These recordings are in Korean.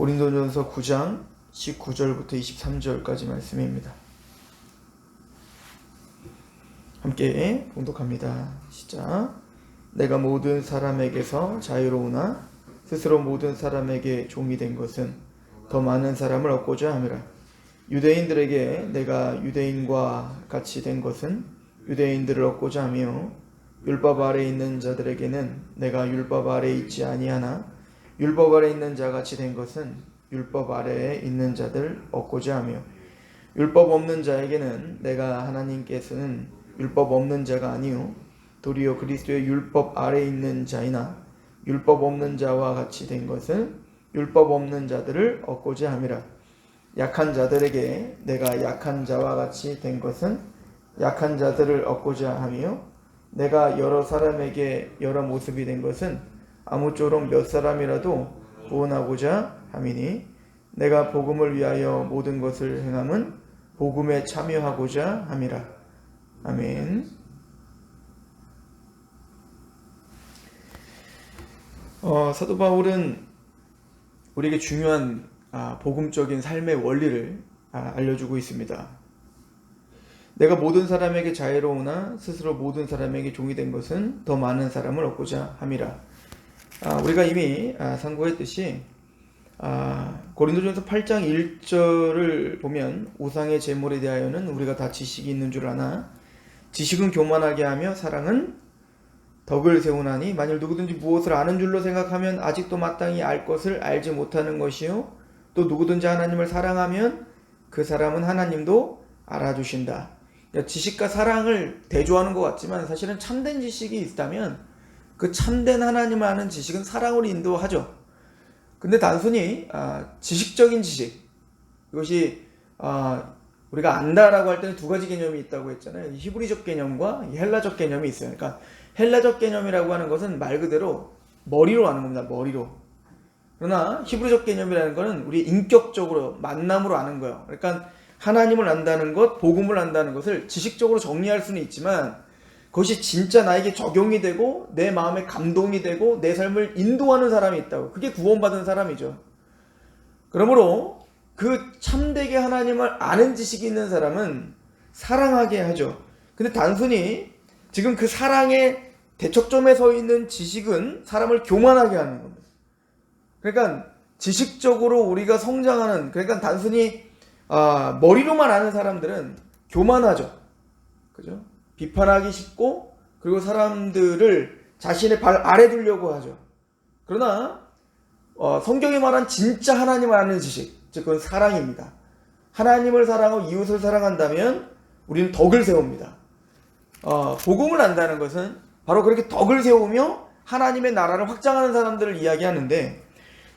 고린도전서 9장 19절부터 23절까지 말씀입니다. 함께 봉독합니다. 시작. 내가 모든 사람에게서 자유로우나 스스로 모든 사람에게 종이 된 것은 더 많은 사람을 얻고자 함이라. 유대인들에게 내가 유대인과 같이 된 것은 유대인들을 얻고자 하며 율법 아래 있는 자들에게는 내가 율법 아래 있지 아니하나 율법 아래 있는 자 같이 된 것은 율법 아래에 있는 자들 얻고자 하며 율법 없는 자에게는 내가 하나님께서는 율법 없는 자가 아니요 도리어 그리스도의 율법 아래 있는 자이나 율법 없는 자와 같이 된 것은 율법 없는 자들을 얻고자 함이라. 약한 자들에게 내가 약한 자와 같이 된 것은 약한 자들을 얻고자 하며 내가 여러 사람에게 여러 모습이 된 것은 아무쪼록 몇 사람이라도 구원하고자 함이니 내가 복음을 위하여 모든 것을 행함은 복음에 참여하고자 함이라. 아멘. 어, 사도 바울은 우리에게 중요한 아, 복음적인 삶의 원리를 아, 알려주고 있습니다. 내가 모든 사람에게 자애로우나 스스로 모든 사람에게 종이 된 것은 더 많은 사람을 얻고자 함이라. 아, 우리가 이미 아, 상고했듯이 아, 고린도전서 8장 1절을 보면 우상의 제물에 대하여는 우리가 다 지식이 있는 줄 아나 지식은 교만하게 하며 사랑은 덕을 세우나니 만일 누구든지 무엇을 아는 줄로 생각하면 아직도 마땅히 알 것을 알지 못하는 것이요 또 누구든지 하나님을 사랑하면 그 사람은 하나님도 알아주신다. 그러니까 지식과 사랑을 대조하는 것 같지만 사실은 참된 지식이 있다면 그 참된 하나님을 아는 지식은 사랑으로 인도하죠. 근데 단순히 아, 지식적인 지식 이것이 아, 우리가 안다라고 할 때는 두 가지 개념이 있다고 했잖아요. 히브리적 개념과 헬라적 개념이 있어요. 그러니까 헬라적 개념이라고 하는 것은 말 그대로 머리로 아는 겁니다. 머리로. 그러나 히브리적 개념이라는 것은 우리 인격적으로 만남으로 아는 거예요. 그러니까 하나님을 안다는 것, 복음을 안다는 것을 지식적으로 정리할 수는 있지만 그것이 진짜 나에게 적용이 되고 내 마음에 감동이 되고 내 삶을 인도하는 사람이 있다고. 그게 구원받은 사람이죠. 그러므로 그 참되게 하나님을 아는 지식이 있는 사람은 사랑하게 하죠. 근데 단순히 지금 그 사랑의 대척점에 서 있는 지식은 사람을 교만하게 하는 겁니다. 그러니까 지식적으로 우리가 성장하는 그러니까 단순히 아, 머리로만 아는 사람들은 교만하죠. 그죠? 비판하기 쉽고 그리고 사람들을 자신의 발 아래 두려고 하죠. 그러나 어, 성경이 말한 진짜 하나님을 아는 지식, 즉 그건 사랑입니다. 하나님을 사랑하고 이웃을 사랑한다면 우리는 덕을 세웁니다. 어, 복음을 안다는 것은 바로 그렇게 덕을 세우며 하나님의 나라를 확장하는 사람들을 이야기하는데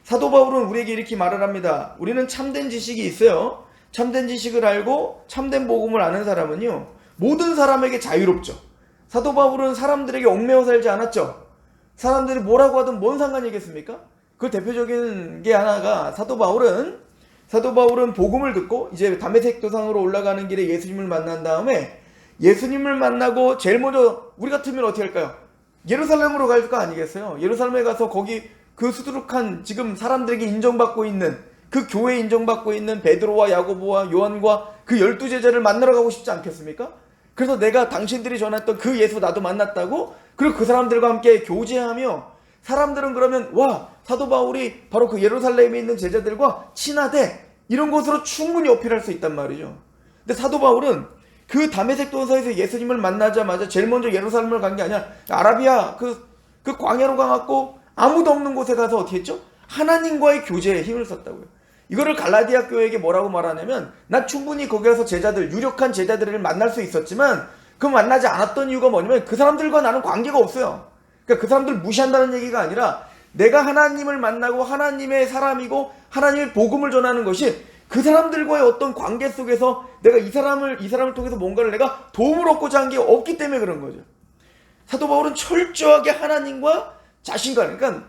사도 바울은 우리에게 이렇게 말을 합니다. 우리는 참된 지식이 있어요. 참된 지식을 알고 참된 복음을 아는 사람은요. 모든 사람에게 자유롭죠. 사도 바울은 사람들에게 얽매여 살지 않았죠. 사람들이 뭐라고 하든 뭔 상관이겠습니까? 그 대표적인 게 하나가 사도 바울은 사도 바울은 복음을 듣고 이제 담에색 도상으로 올라가는 길에 예수님을 만난 다음에 예수님을 만나고 제일 먼저 우리 같으면 어떻게 할까요? 예루살렘으로 갈 거 아니겠어요? 예루살렘에 가서 거기 그 수두룩한 지금 사람들에게 인정받고 있는 그 교회에 인정받고 있는 베드로와 야고보와 요한과 그 열두 제자를 만나러 가고 싶지 않겠습니까? 그래서 내가 당신들이 전했던 그 예수 나도 만났다고 그리고 그 사람들과 함께 교제하며 사람들은 그러면 와 사도 바울이 바로 그 예루살렘에 있는 제자들과 친하대 이런 것으로 충분히 어필할 수 있단 말이죠. 근데 사도 바울은 그 담에색 도서에서 예수님을 만나자마자 제일 먼저 예루살렘을 간 게 아니라 아라비아 그, 그 광야로 가갖고 아무도 없는 곳에 가서 어떻게 했죠? 하나님과의 교제에 힘을 썼다고요. 이거를 갈라디아 교회에게 뭐라고 말하냐면 나 충분히 거기 가서 제자들 유력한 제자들을 만날 수 있었지만 그 만나지 않았던 이유가 뭐냐면 그 사람들과 나는 관계가 없어요. 그러니까 그 사람들 무시한다는 얘기가 아니라 내가 하나님을 만나고 하나님의 사람이고 하나님의 복음을 전하는 것이 그 사람들과의 어떤 관계 속에서 내가 이 사람을 이 사람을 통해서 뭔가를 내가 도움을 얻고자 한 게 없기 때문에 그런 거죠. 사도 바울은 철저하게 하나님과 자신과 그러니까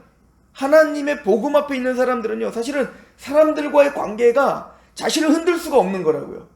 하나님의 복음 앞에 있는 사람들은요 사실은 사람들과의 관계가 자신을 흔들 수가 없는 거라고요.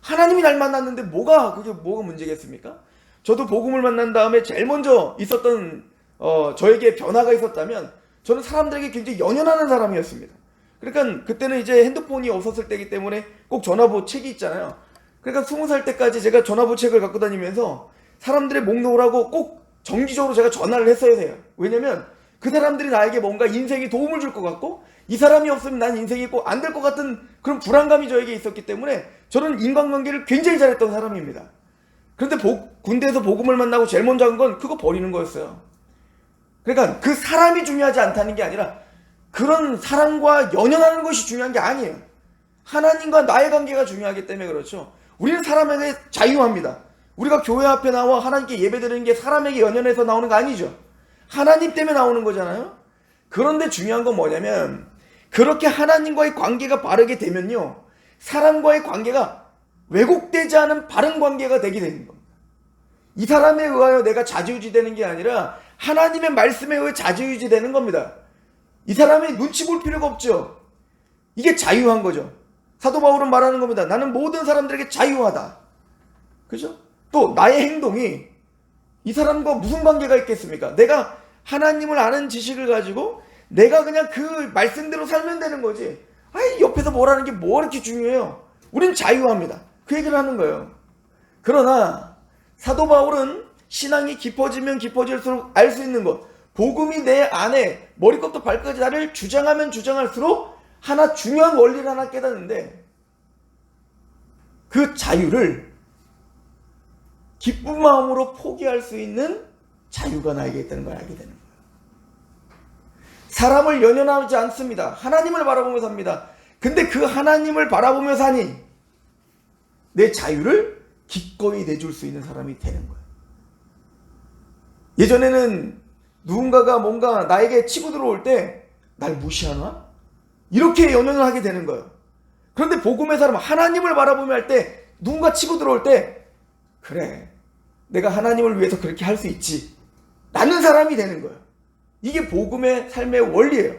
하나님이 날 만났는데 뭐가 그게 뭐가 문제겠습니까? 저도 복음을 만난 다음에 제일 먼저 있었던 어, 저에게 변화가 있었다면 저는 사람들에게 굉장히 연연하는 사람이었습니다. 그러니까 그때는 이제 핸드폰이 없었을 때이기 때문에 꼭 전화부 책이 있잖아요. 그러니까 스무 살 때까지 제가 전화부 책을 갖고 다니면서 사람들의 목록을 하고 꼭 정기적으로 제가 전화를 했어야 돼요. 왜냐면 그 사람들이 나에게 뭔가 인생에 도움을 줄 것 같고 이 사람이 없으면 난 인생이 꼭 안 될 것 같은 그런 불안감이 저에게 있었기 때문에 저는 인간관계를 굉장히 잘했던 사람입니다. 그런데 복- 군대에서 복음을 만나고 제일 먼저 한 건 그거 버리는 거였어요. 그러니까 그 사람이 중요하지 않다는 게 아니라 그런 사람과 연연하는 것이 중요한 게 아니에요. 하나님과 나의 관계가 중요하기 때문에 그렇죠. 우리는 사람에게 자유합니다. 우리가 교회 앞에 나와 하나님께 예배드리는 게 사람에게 연연해서 나오는 거 아니죠. 하나님 때문에 나오는 거잖아요. 그런데 중요한 건 뭐냐면 그렇게 하나님과의 관계가 바르게 되면요. 사람과의 관계가 왜곡되지 않은 바른 관계가 되게 되는 겁니다. 이 사람에 의하여 내가 자지우지되는 게 아니라 하나님의 말씀에 의해 자지우지되는 겁니다. 이 사람이 눈치 볼 필요가 없죠. 이게 자유한 거죠. 사도 바울은 말하는 겁니다. 나는 모든 사람들에게 자유하다. 그죠? 또 나의 행동이 이 사람과 무슨 관계가 있겠습니까? 내가 하나님을 아는 지식을 가지고 내가 그냥 그 말씀대로 살면 되는 거지. 아이 옆에서 뭐라는 게 뭐 이렇게 중요해요. 우린 자유합니다. 그 얘기를 하는 거예요. 그러나 사도 바울은 신앙이 깊어지면 깊어질수록 알 수 있는 것, 복음이 내 안에 머리끝부터 발끝까지 나를 주장하면 주장할수록 하나 중요한 원리를 하나 깨닫는데 그 자유를 기쁜 마음으로 포기할 수 있는 자유가 나에게 있다는 걸 알게 되는 거예요. 사람을 연연하지 않습니다. 하나님을 바라보며 삽니다. 근데 그 하나님을 바라보며 사니 내 자유를 기꺼이 내줄 수 있는 사람이 되는 거예요. 예전에는 누군가가 뭔가 나에게 치고 들어올 때 날 무시하나? 이렇게 연연을 하게 되는 거예요. 그런데 복음의 사람은 하나님을 바라보며 할 때 누군가 치고 들어올 때 그래 내가 하나님을 위해서 그렇게 할 수 있지 라는 사람이 되는 거예요. 이게 복음의 삶의 원리예요.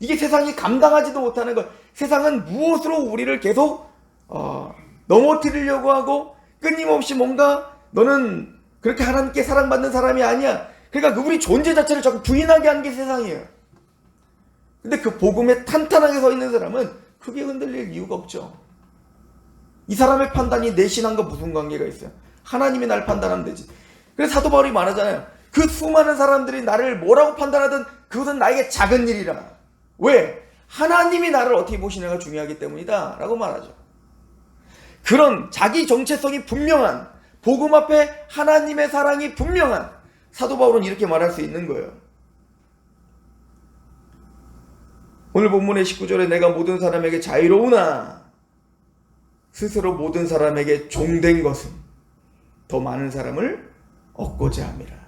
이게 세상이 감당하지도 못하는 것. 세상은 무엇으로 우리를 계속 어, 넘어뜨리려고 하고 끊임없이 뭔가 너는 그렇게 하나님께 사랑받는 사람이 아니야. 그러니까 그 우리 존재 자체를 자꾸 부인하게 하는 게 세상이에요. 근데 그 복음에 탄탄하게 서 있는 사람은 크게 흔들릴 이유가 없죠. 이 사람의 판단이 내 신앙과 무슨 관계가 있어요? 하나님이 날 판단하면 되지. 그래서 사도 바울이 말하잖아요. 그 수많은 사람들이 나를 뭐라고 판단하든 그것은 나에게 작은 일이라. 왜? 하나님이 나를 어떻게 보시냐가 중요하기 때문이다. 라고 말하죠. 그런 자기 정체성이 분명한 복음 앞에 하나님의 사랑이 분명한 사도 바울은 이렇게 말할 수 있는 거예요. 오늘 본문의 19절에 내가 모든 사람에게 자유로우나 스스로 모든 사람에게 종된 것은 더 많은 사람을 얻고자 함이라.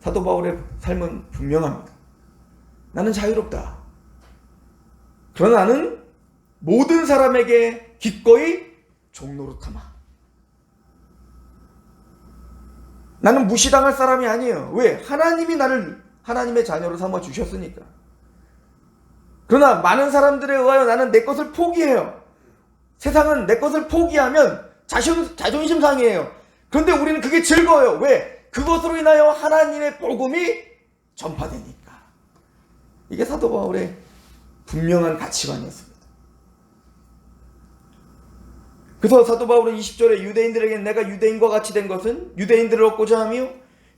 사도 바울의 삶은 분명합니다. 나는 자유롭다. 그러나 나는 모든 사람에게 기꺼이 종로로 삼아. 나는 무시당할 사람이 아니에요. 왜? 하나님이 나를 하나님의 자녀로 삼아 주셨으니까. 그러나 많은 사람들에 의하여 나는 내 것을 포기해요. 세상은 내 것을 포기하면 자존심 상해요. 그런데 우리는 그게 즐거워요. 왜? 그것으로 인하여 하나님의 복음이 전파되니까. 이게 사도 바울의 분명한 가치관이었습니다. 그래서 사도 바울은 20절에 유대인들에게 내가 유대인과 같이 된 것은 유대인들을 얻고자 하며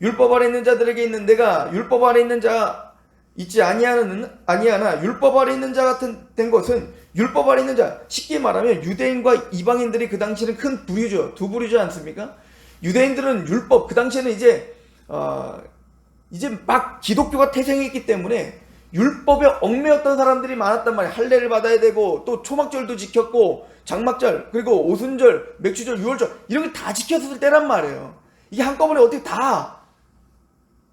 율법 아래 있는 자들에게 있는 내가 율법 아래 있는 자 있지 아니하는 아니하나 율법 아래 있는 자 같은 된 것은 율법 아래 있는 자 쉽게 말하면 유대인과 이방인들이 그 당시는 큰 부류죠 두 부류지 않습니까? 유대인들은 율법 그 당시에는 이제 어 이제 막 기독교가 태생했기 때문에 율법에 얽매였던 사람들이 많았단 말이에요. 할례를 받아야 되고 또 초막절도 지켰고 장막절 그리고 오순절, 맥주절, 유월절 이런 게 다 지켰을 때란 말이에요. 이게 한꺼번에 어떻게 다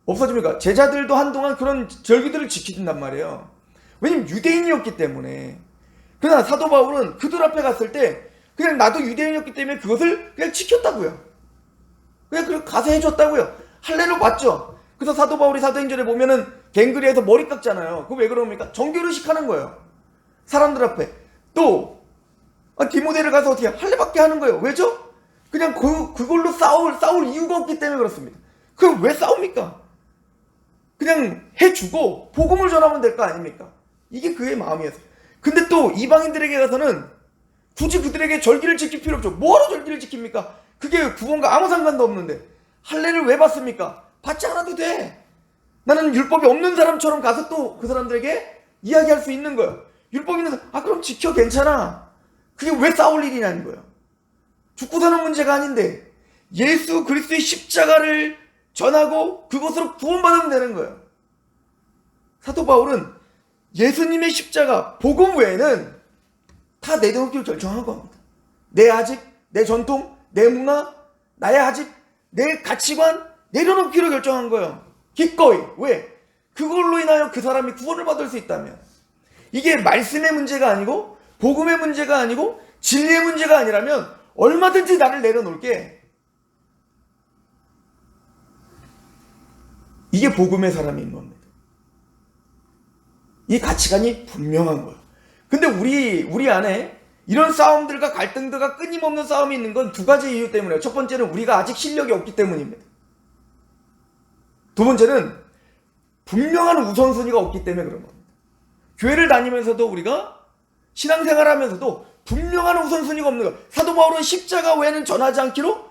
없어집니까? 제자들도 한동안 그런 절기들을 지킨단 말이에요. 왜냐면 유대인이었기 때문에. 그러나 사도 바울은 그들 앞에 갔을 때 그냥 나도 유대인이었기 때문에 그것을 그냥 지켰다고요. 그냥 그렇게 가서 해줬다고요. 할례로 맞죠. 그래서 사도 바울이 사도행전에 보면은 갱그리에서 머리 깎잖아요. 그거 왜 그럽니까? 정결의식 하는 거예요. 사람들 앞에. 또 아, 디모데를 가서 어떻게 할례밖에 하는 거예요. 왜죠? 그냥 그, 그걸로 싸울 싸울 이유가 없기 때문에 그렇습니다. 그럼 왜 싸웁니까? 그냥 해주고 복음을 전하면 될 거 아닙니까? 이게 그의 마음이었어요. 근데 또 이방인들에게 가서는 굳이 그들에게 절기를 지킬 필요 없죠. 뭐하러 절기를 지킵니까? 그게 구원과 아무 상관도 없는데 할례를 왜 받습니까? 받지 않아도 돼. 나는 율법이 없는 사람처럼 가서 또 그 사람들에게 이야기할 수 있는 거예요. 율법 있는 아 그럼 지켜 괜찮아. 그게 왜 싸울 일이냐는 거예요. 죽고 사는 문제가 아닌데 예수 그리스도의 십자가를 전하고 그것으로 구원받으면 되는 거예요. 사도 바울은 예수님의 십자가 복음 외에는 다 내려놓기로 결정한 겁니다. 내 아직, 내 전통, 내 문화, 나의 아직, 내 가치관 내려놓기로 결정한 거예요. 기꺼이. 왜? 그걸로 인하여 그 사람이 구원을 받을 수 있다면. 이게 말씀의 문제가 아니고, 복음의 문제가 아니고, 진리의 문제가 아니라면, 얼마든지 나를 내려놓을게. 이게 복음의 사람인 겁니다. 이 가치관이 분명한 거예요. 근데 우리, 우리 안에 이런 싸움들과 갈등들과 끊임없는 싸움이 있는 건 두 가지 이유 때문이에요. 첫 번째는 우리가 아직 실력이 없기 때문입니다. 두 번째는 분명한 우선순위가 없기 때문에 그런 겁니다. 교회를 다니면서도 우리가 신앙생활 하면서도 분명한 우선순위가 없는 거예요. 사도 바울은 십자가 외에는 전하지 않기로,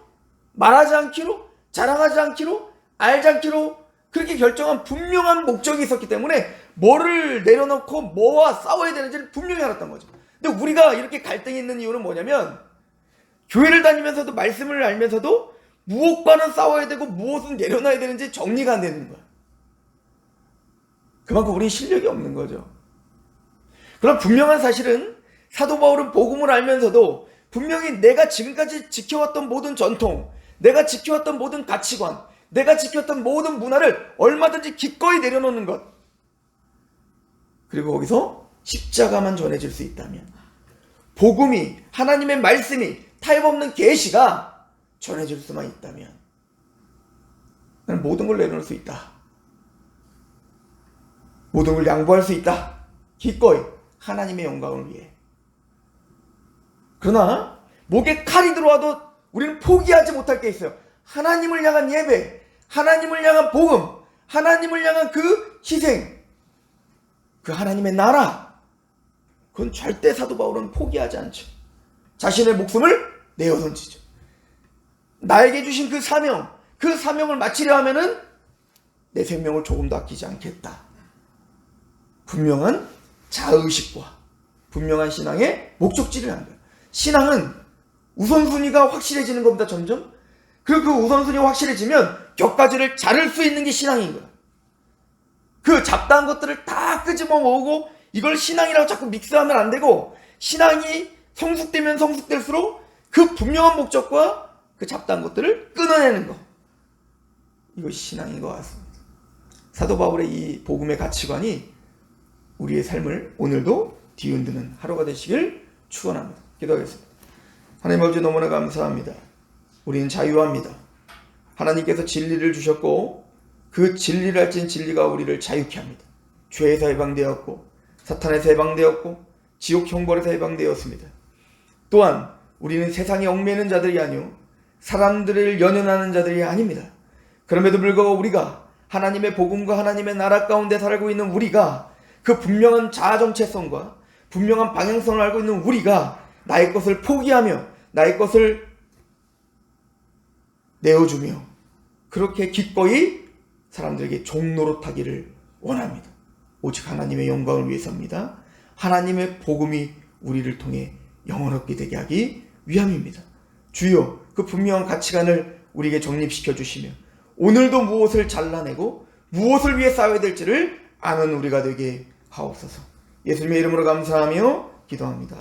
말하지 않기로, 자랑하지 않기로, 알지 않기로 그렇게 결정한 분명한 목적이 있었기 때문에 뭐를 내려놓고 뭐와 싸워야 되는지를 분명히 알았던 거죠. 근데 우리가 이렇게 갈등이 있는 이유는 뭐냐면 교회를 다니면서도 말씀을 알면서도 무엇과는 싸워야 되고 무엇은 내려놔야 되는지 정리가 안 되는 거야. 그만큼 우리는 실력이 없는 거죠. 그럼 분명한 사실은 사도 바울은 복음을 알면서도 분명히 내가 지금까지 지켜왔던 모든 전통, 내가 지켜왔던 모든 가치관, 내가 지켰던 모든 문화를 얼마든지 기꺼이 내려놓는 것. 그리고 거기서 십자가만 전해질 수 있다면 복음이 하나님의 말씀이 타협없는 계시가 전해질 수만 있다면 나는 모든 걸 내려놓을 수 있다. 모든 걸 양보할 수 있다. 기꺼이 하나님의 영광을 위해. 그러나 목에 칼이 들어와도 우리는 포기하지 못할 게 있어요. 하나님을 향한 예배, 하나님을 향한 복음, 하나님을 향한 그 희생, 그 하나님의 나라, 그건 절대 사도 바울은 포기하지 않죠. 자신의 목숨을 내어 던지죠. 나에게 주신 그 사명, 그 사명을 마치려 하면은 내 생명을 조금도 아끼지 않겠다. 분명한 자의식과 분명한 신앙의 목적지를 하는 거예요. 신앙은 우선순위가 확실해지는 겁니다, 점점. 그리고 그 우선순위가 확실해지면 격가지를 자를 수 있는 게 신앙인 거야. 그 잡다한 것들을 다 끄집어 모으고 이걸 신앙이라고 자꾸 믹스하면 안 되고 신앙이 성숙되면 성숙될수록 그 분명한 목적과 그 잡다한 것들을 끊어내는 거. 이것이 신앙인 것 같습니다. 사도 바울의 이 복음의 가치관이 우리의 삶을 오늘도 뒤흔드는 하루가 되시길 축원합니다. 기도하겠습니다. 하나님 아버지 너무나 감사합니다. 우리는 자유합니다. 하나님께서 진리를 주셨고 그 진리를 알진 진리가 우리를 자유케 합니다. 죄에서 해방되었고 사탄에서 해방되었고 지옥 형벌에서 해방되었습니다. 또한 우리는 세상에 얽매는 자들이 아니요 사람들을 연연하는 자들이 아닙니다. 그럼에도 불구하고 우리가 하나님의 복음과 하나님의 나라 가운데 살고 있는 우리가 그 분명한 자아 정체성과 분명한 방향성을 알고 있는 우리가 나의 것을 포기하며 나의 것을 내어주며 그렇게 기꺼이 사람들에게 종로로 타기를 원합니다. 오직 하나님의 영광을 위해서입니다. 하나님의 복음이 우리를 통해 영원롭게 되게 하기 위함입니다. 주여 그 분명한 가치관을 우리에게 정립시켜 주시며 오늘도 무엇을 잘라내고 무엇을 위해 싸워야 될지를 아는 우리가 되게 하옵소서. 예수님의 이름으로 감사하며 기도합니다.